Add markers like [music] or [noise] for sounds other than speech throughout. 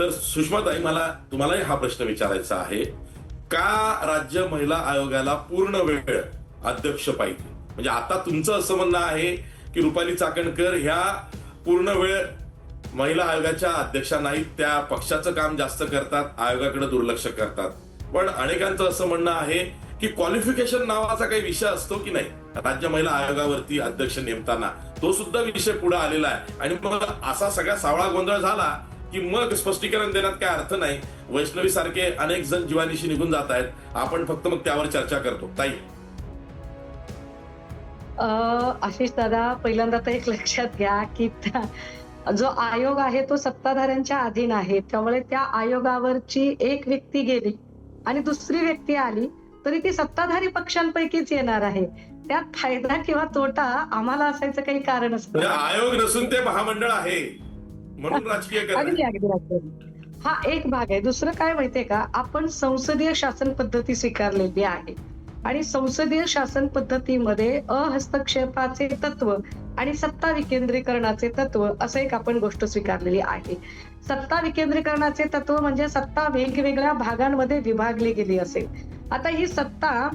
तर सुषमाताई मला तुम्हालाही हा प्रश्न विचारायचा आहे. का राज्य महिला आयोगाला पूर्ण वेळ अध्यक्ष पाहिजे? म्हणजे आता तुमचं असं म्हणणं आहे की रुपाली चाकणकर ह्या पूर्ण वेळ महिला आयोगाच्या अध्यक्षा नाहीत त्या पक्षाचं काम जास्त करतात आयोगाकडे दुर्लक्ष करतात. पण अनेकांचं असं म्हणणं आहे की क्वालिफिकेशन नावाचा काही विषय असतो की नाही? राज्य महिला आयोगावरती अध्यक्ष नेमताना तो सुद्धा विषय पुढे आलेला आहे. आणि मग असा सगळा सावळा गोंधळ झाला की मग स्पष्टीकरण देण्यात काय अर्थ नाही. वैष्णवी सारखे अनेक जण जीवानीशी निघून जात आहेत. आपण फक्त मग त्यावर चर्चा करतो. ताई. अ, आशिष दादा पहिल्यांदा तर एक लक्षात घ्या की जो आयोग आहे तो सत्ताधाऱ्यांच्या अधीन आहे. त्यामुळे त्या आयोगावरची एक व्यक्ती गेली आणि दुसरी व्यक्ती आली तरी ती सत्ताधारी पक्षांपैकीच येणार आहे. त्यात फायदा किंवा तोटा आम्हाला असायचं काही कारणच म्हणजे नाही आयोग नसून ते महामंडळ आहे. म्हणून राजकीय अगदी अगदी अगदी. हा एक भाग आहे. दुसरं काय माहितीये का? आपण संसदीय शासन पद्धती स्वीकारलेली आहे. आणि संसदीय शासन पद्धतीमध्ये अहस्तक्षेपाचे तत्व आणि सत्ता विकेंद्रीकरणाचे तत्व असं एक आपण गोष्ट स्वीकारलेली आहे. सत्ता विकेंद्रीकरणाचे तत्व म्हणजे सत्ता वेगवेगळ्या भागांमध्ये विभागली गेली असेल. आता ही सत्ता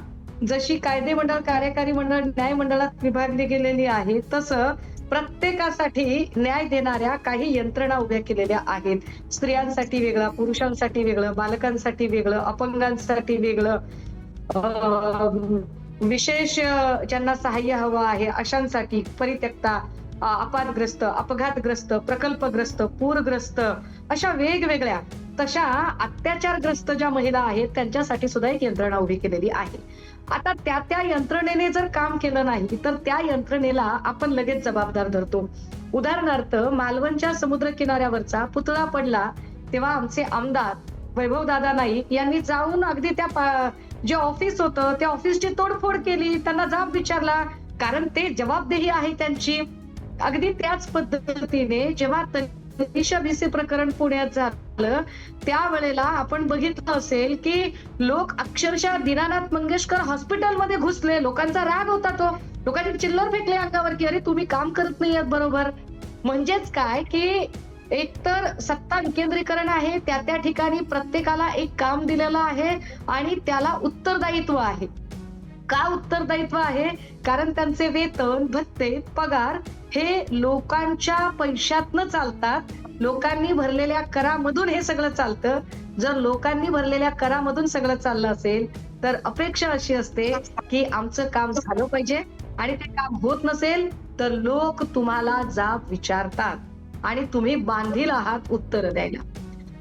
जशी कायदे मंडळ कार्यकारी मंडळ न्याय मंडळात विभागली गेलेली आहे तसं प्रत्येकासाठी न्याय देणाऱ्या काही यंत्रणा उभ्या केलेल्या आहेत. स्त्रियांसाठी वेगळं पुरुषांसाठी वेगळं बालकांसाठी वेगळं अपंगांसाठी वेगळं. विशेष ज्यांना सहाय्य हवं आहे अशांसाठी परित्यक्ता अपघातग्रस्त अपघातग्रस्त प्रकल्पग्रस्त पूरग्रस्त अशा वेगवेगळ्या तशा अत्याचारग्रस्त ज्या महिला आहेत त्यांच्यासाठी सुद्धा एक यंत्रणा उभी केलेली आहे. आता त्या त्या यंत्रणेने जर काम केलं नाही तर त्या यंत्रणेला आपण लगेच जबाबदार धरतो. उदाहरणार्थ मालवणच्या समुद्र किनाऱ्यावरचा पुतळा पडला तेव्हा आमचे आमदार वैभव दादा नाईक यांनी जाऊन अगदी त्या जे ऑफिस होतं त्या ऑफिसची तोडफोड केली त्यांना जाब विचारला. कारण ते जबाबदेही आहे त्यांची. अगदी त्याच पद्धतीने जेव्हा तनिषा भिसे प्रकरण पुण्यात झालं त्यावेळेला आपण बघितलं असेल की लोक अक्षरशः दीनानाथ मंगेशकर हॉस्पिटलमध्ये घुसले. लोकांचा राग होता तो. लोकांनी चिल्लर फेकले अंगावर की अरे तुम्ही काम करत नाही आहात बरोबर. म्हणजेच काय की एकतर सत्ता विकेंद्रीकरण आहे त्या त्या ठिकाणी प्रत्येकाला एक काम दिलेलं आहे आणि त्याला उत्तरदायित्व आहे. का उत्तरदायित्व आहे कारण त्यांचे वेतन भत्ते पगार हे लोकांच्या पैशातनं चालतात. लोकांनी भरलेल्या करामधून हे सगळं चालतं. जर लोकांनी भरलेल्या करामधून सगळं चाललं असेल तर अपेक्षा अशी असते की आमचं काम झालं पाहिजे आणि ते काम होत नसेल तर लोक तुम्हाला जाब विचारतात आणि तुम्ही बांधील आहात उत्तर द्यायला.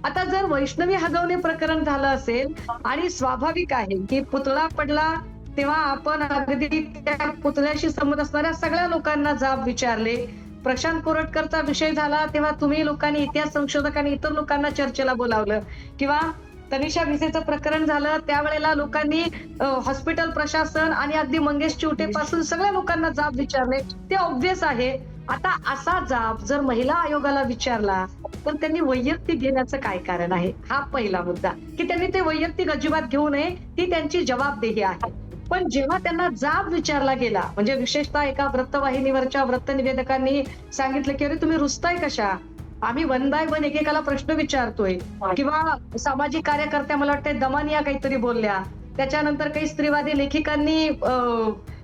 आता जर वैष्णवी हगवणे प्रकरण झालं असेल आणि स्वाभाविक आहे की पुतळा पडला तेव्हा आपण अगदी त्या पुतळ्याशी संबंध असणाऱ्या सगळ्या लोकांना जाब विचारले. प्रशांत कोरटकरचा विषय झाला तेव्हा तुम्ही लोकांनी इतिहास संशोधकांनी इतर लोकांना चर्चेला बोलावलं. किंवा तनिषा भिसेचं प्रकरण झालं त्यावेळेला लोकांनी हॉस्पिटल प्रशासन आणि अगदी मंगेश चिवटे पासून सगळ्या लोकांना जाब विचारले. ते ऑब्व्हियस आहे. आता असा जाब जर महिला आयोगाला विचारला तर त्यांनी वैयक्तिक घेण्याचं काय कारण आहे? हा पहिला मुद्दा. की त्यांनी ते वैयक्तिक अजिबात घेऊ नये ती त्यांची जबाबदेही आहे. पण जेव्हा त्यांना जाब विचारला गेला म्हणजे विशेषतः एका वृत्तवाहिनीवरच्या वृत्त निवेदकांनी सांगितलं की अरे तुम्ही रुसताय कशा? आम्ही वन बाय वन एकेकाला प्रश्न विचारतोय. किंवा सामाजिक कार्यकर्त्या मला वाटतं दमानिया काहीतरी बोलल्या. त्याच्यानंतर काही स्त्रीवादी लेखिकांनी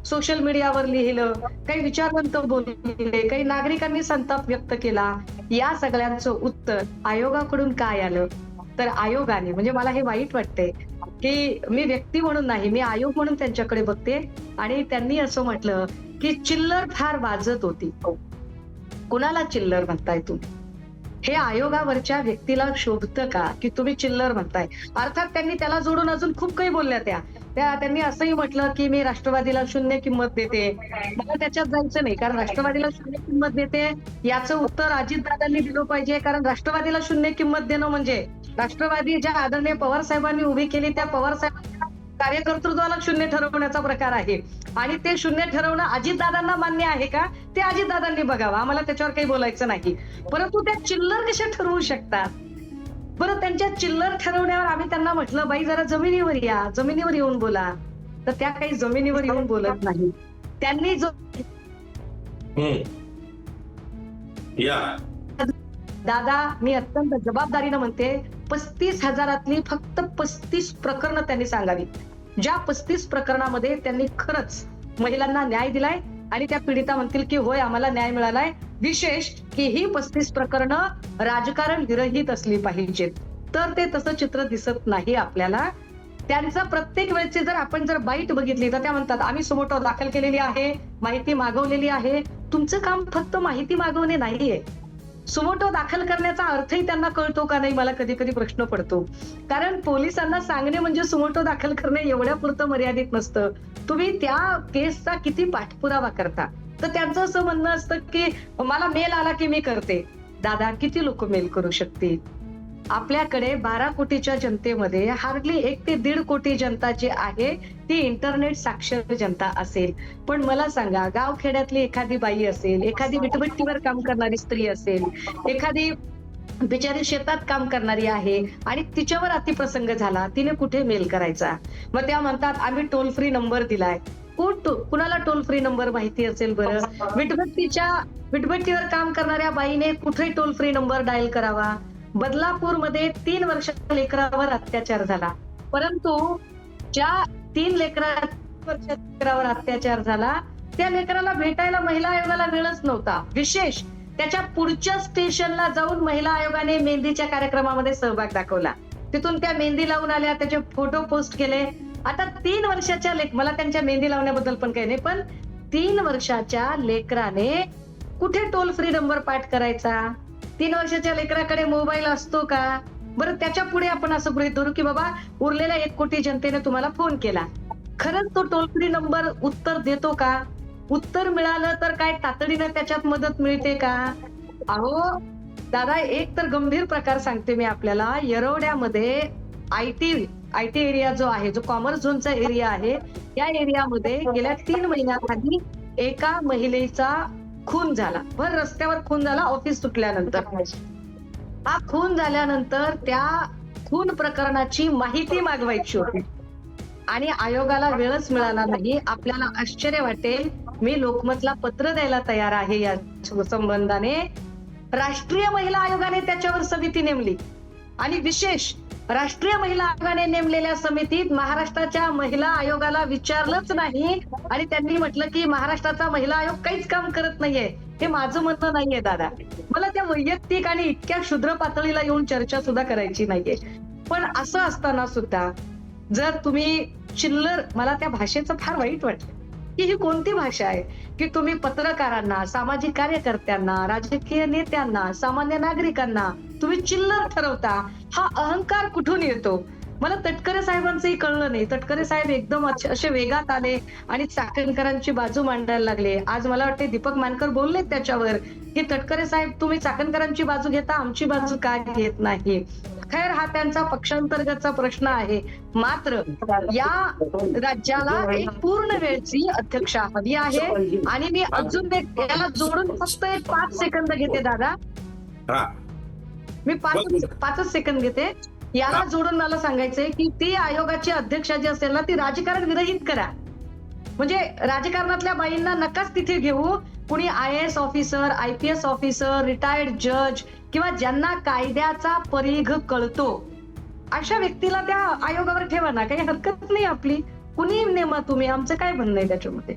सोशल मीडियावर लिहिलं काही विचारवंत बोलले काही नागरिकांनी संताप व्यक्त केला. या सगळ्यांचं उत्तर आयोगाकडून काय आलं? तर आयोगाने म्हणजे मला हे वाईट वाटतंय. की मी व्यक्ती म्हणून नाही मी आयोग म्हणून त्यांच्याकडे बघते. आणि त्यांनी असं म्हटलं की चिल्लर फार वाजत होती. कुणाला चिल्लर म्हणताय तुम्ही? हे आयोगावरच्या व्यक्तीला शोभतं का की तुम्ही चिल्लर म्हणताय? अर्थात त्यांनी त्याला जोडून अजून खूप काही बोलल्या त्या. त्या त्यांनी असंही म्हटलं की मी राष्ट्रवादीला शून्य किंमत देते. मला त्याच्यात जायचं नाही कारण राष्ट्रवादीला शून्य किंमत देते याचं उत्तर अजितदादांनी दिलं पाहिजे कारण राष्ट्रवादीला शून्य किंमत देणं म्हणजे राष्ट्रवादी ज्या आदरणीय पवार साहेबांनी उभी केली त्या पवार साहेबांच्या कार्यकर्तृत्वाला शून्य ठरवण्याचा प्रकार आहे. आणि ते शून्य ठरवणं अजितदादांना मान्य आहे का? ते अजितदादांनी बघावं. आम्हाला त्याच्यावर काही बोलायचं नाही. परंतु त्या चिल्लर कशा ठरवू शकतात? बरं त्यांच्या चिल्लर ठरवण्यावर आम्ही त्यांना म्हटलं बाई जरा जमिनीवर या जमिनीवर येऊन बोला. तर त्या काही जमिनीवर येऊन बोलत नाही. त्यांनी जो दादा मी अत्यंत जबाबदारीनं म्हणते पस्तीस हजारातली फक्त पस्तीस प्रकरणं त्यांनी सांगावी. ज्या पस्तीस प्रकरणामध्ये त्यांनी खरंच महिलांना न्याय दिलाय आणि त्या पीडिता म्हणतील की होय आम्हाला न्याय मिळालाय. विशेष की ही पस्तीस प्रकरणं राजकारण विरहित असली पाहिजेत. तर ते तसं चित्र दिसत नाही आपल्याला. त्यांचा प्रत्येक वेळेची जर आपण जर बाईट बघितली तर त्या म्हणतात आम्ही सुमोटो दाखल केलेली आहे माहिती मागवलेली आहे. तुमचं काम फक्त माहिती मागवणे नाहीये. सुमोटो दाखल करण्याचा अर्थही त्यांना कळतो का नाही मला कधी कधी प्रश्न पडतो. कारण पोलिसांना सांगणे म्हणजे सुमोटो दाखल करणे एवढ्या पुरतं मर्यादित नसतं. तुम्ही त्या केसचा किती पाठपुरावा करता? तर त्यांचं असं म्हणणं असतं की मला मेल आला की मी करते. दादा किती लोक मेल करू शकतील? आपल्याकडे बारा कोटीच्या जनतेमध्ये हार्डली एक ते दीड कोटी जनता जी आहे ती इंटरनेट साक्षर जनता असेल. पण मला सांगा गावखेड्यातली एखादी बाई असेल एखादी विटभट्टीवर काम करणारी स्त्री असेल एखादी बिचारी शेतात काम करणारी आहे आणि तिच्यावर अतिप्रसंग झाला तिने कुठे मेल करायचा? मग त्या म्हणतात आम्ही टोल फ्री नंबर दिलाय. कुणाला टोल फ्री नंबर माहिती असेल बरं? [laughs] विटभट्टीच्या विटभट्टीवर काम करणाऱ्या बाईने कुठे टोल फ्री नंबर डायल करावा. बदलापूरमध्ये तीन वर्षाच्या लेकरावर अत्याचार झाला. परंतु ज्या तीन लेकरा वर्षाच्या लेकरावर अत्याचार झाला त्या लेकराला भेटायला महिला आयोगाला वेळच नव्हता. विशेष त्याच्या पुढच्या स्टेशनला जाऊन महिला आयोगाने मेहंदीच्या कार्यक्रमामध्ये सहभाग दाखवला. तिथून त्या मेहंदी लावून आल्या त्याचे फोटो पोस्ट केले. आता तीन वर्षाच्या लेख मला त्यांच्या मेहंदी लावण्याबद्दल पण काही नाही पण तीन वर्षाच्या लेकराने कुठे टोल फ्री नंबर पाठ करायचा? तीन वर्षाच्या लेकराकडे मोबाईल असतो का? बरं त्याच्या पुढे आपण असं गृहीत धरू की बाबा उरलेल्या एक कोटी जनतेने तुम्हाला फोन केला. खरंच तो टोल फ्री नंबर उत्तर देतो का? उत्तर मिळालं तर काय तातडीनं त्याच्यात मदत मिळते का? अहो दादा एक तर गंभीर प्रकार सांगते मी आपल्याला. येरवड्यामध्ये आयटी आयटी एरिया जो आहे जो कॉमर्स झोनचा एरिया आहे या एरियामध्ये गेल्या तीन महिन्याखाली एका महिलेचा खून झाला. भर रस्त्यावर खून झाला ऑफिस सुटल्यानंतर हा खून झाल्यानंतर त्या खून प्रकरणाची माहिती मागवायची होती. आणि आयोगाला वेळच मिळाला नाही. आपल्याला आश्चर्य वाटेल मी लोकमतला पत्र द्यायला तयार आहे या संबंधाने. राष्ट्रीय महिला आयोगाने त्याच्यावर समिती नेमली. आणि विशेष राष्ट्रीय महिला आयोगाने नेमलेल्या समितीत महाराष्ट्राच्या महिला आयोगाला विचारलंच नाही. आणि त्यांनी म्हटलं की महाराष्ट्राचा महिला आयोग काहीच काम करत नाहीये. हे माझं म्हणणं नाहीये दादा. मला त्या वैयक्तिक आणि इतक्या क्षुद्र पातळीला येऊन चर्चा सुद्धा करायची नाहीये. पण असं असताना सुद्धा जर तुम्ही चिल्लर मला त्या भाषेचं फार वाईट वाटलं. की ही कोणती भाषा आहे? की तुम्ही पत्रकारांना सामाजिक कार्यकर्त्यांना राजकीय नेत्यांना सामान्य नागरिकांना तुम्ही चिल्लर ठरवता हा अहंकार कुठून येतो? मला तटकरे साहेबांचंही कळलं नाही. तटकरे साहेब एकदम असे वेगात आले आणि चाकणकरांची बाजू मांडायला लागले. आज मला वाटते दीपक मानकर बोलले त्याच्यावर की तटकरे साहेब तुम्ही चाकणकरांची बाजू घेता आमची बाजू का घेत नाही? खैर हा त्यांचा पक्षांतर्गतचा प्रश्न आहे. मात्र या राज्याला एक पूर्ण वेळची अध्यक्षा हवी आहे आणि मी अजून एक याला जोडून फक्त एक पाच सेकंद घेते दादा. मी पाच. पाचच सेकंद घेते. याला. जोडून मला सांगायचंय की ती आयोगाची अध्यक्षा जी असेल ना ती राजकारण विरहित करा. म्हणजे राजकारणातल्या बाईंना नकाच तिथे घेऊ. कुणी I S officer I P S officer retired जज किंवा ज्यांना कायद्याचा परिघ कळतो. अशा व्यक्तीला त्या आयोगावर ठेवा ना. काही हरकत नाही आपली. कुणी नेमा तुम्ही? आमचं काय म्हणणं आहे त्याच्यामध्ये?